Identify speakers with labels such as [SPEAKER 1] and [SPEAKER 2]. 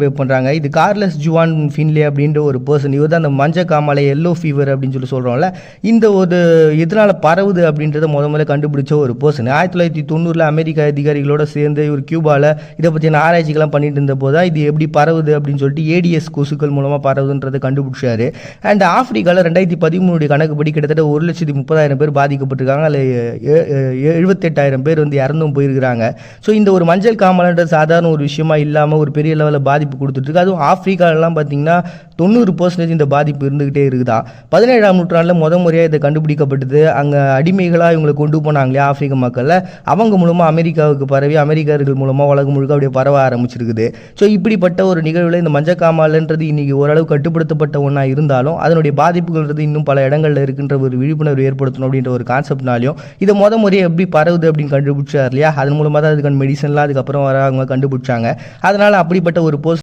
[SPEAKER 1] பேர் பண்ணுறாங்க இது கார்லஸ் ஜுவான் ஃபின்லே அப்படின்ற ஒரு பர்சன் இவர் தான் அந்த மஞ்சள் காமாலை எல்லோ ஃபீவர் அப்படின்னு சொல்லி சொல்கிறோம்ல இந்த ஒரு இதனால் பரவுது அப்படின்றத முத முதல்ல கண்டுபிடிச்ச ஒரு பர்சன் ஆயிரத்தி தொள்ளாயிரத்தி தொண்ணூறில் அமெரிக்க அதிகாரிகளோட சேர்ந்து இவர் கியூபாவில் இதை பற்றின ஆராய்ச்சிகள்லாம் பண்ணிட்டு இருந்த போது தான் இது எப்படி பரவுது அப்படின்னு சொல்லிட்டு ஏடிஎஸ் கொசுக்கள் மூலமாக பரவுதுன்றதை கண்டுபிடிச்சாரு. அண்ட் ஆஃப்ரிக்காவில் ரெண்டாயிரத்தி பதிமூணுடைய கணக்குப்படி கிட்டத்தட்ட ஒரு லட்சத்தி முப்பதாயிரம் பேர் பாதிக்கப்பட்டிருக்காங்க. அதில் எழுபத்தெட்டாயிரம் பேர் வந்து இறந்தும் போயிருக்கிறாங்க. ஸோ இந்த ஒரு மஞ்சள் காமலன்ற சாதாரண ஒரு விஷயமா இல்லாமல் ஒரு பெரிய லெவலில் பாதிப்பு கொடுத்துட்ருக்கு அதுவும் ஆப்பிரிக்காலலாம் பார்த்திங்கன்னா தொண்ணூறு பர்சன்டேஜ் இந்த பாதிப்பு இருந்துக்கிட்டே இருக்குதா? பதினேழாம் நூற்றாண்டில் முத முறையாக இதை கண்டுபிடிக்கப்பட்டது. அங்கே அடிமைகளாக இவங்களை கொண்டு போனாங்களே ஆப்பிரிக்க மக்களில். அவங்க மூலமாக அமெரிக்காவுக்கு பரவி அமெரிக்கர்கள் மூலமாக உலகம் முழுக்க அப்படியே பரவ ஆரம்பிச்சிருக்குது. ஸோ இப்படிப்பட்ட ஒரு நிகழ்வில் இந்த மஞ்சக்காமாலன்றது இன்றைக்கி ஓரளவு கட்டுப்படுத்தப்பட்ட ஒன்றா இருந்தாலும் அதனுடைய பாதிப்புகள்ன்றது இன்னும் பல இடங்களில் இருக்கின்ற ஒரு விழிப்புணர்வு ஏற்படுத்தணும் அப்படின்ற ஒரு கான்செப்ட்னாலையும் இதை முத முறையை எப்படி பரவுது அப்படின்னு கண்டுபிடிச்சார் இல்லையா? அதன் மூலமாக தான் அதுக்கான மெடிசன்லாம் அதுக்கப்புறம் வர அவங்க கண்டுபிடிச்சாங்க. அதனால் அப்படிப்பட்ட ஒரு போஸ்ட்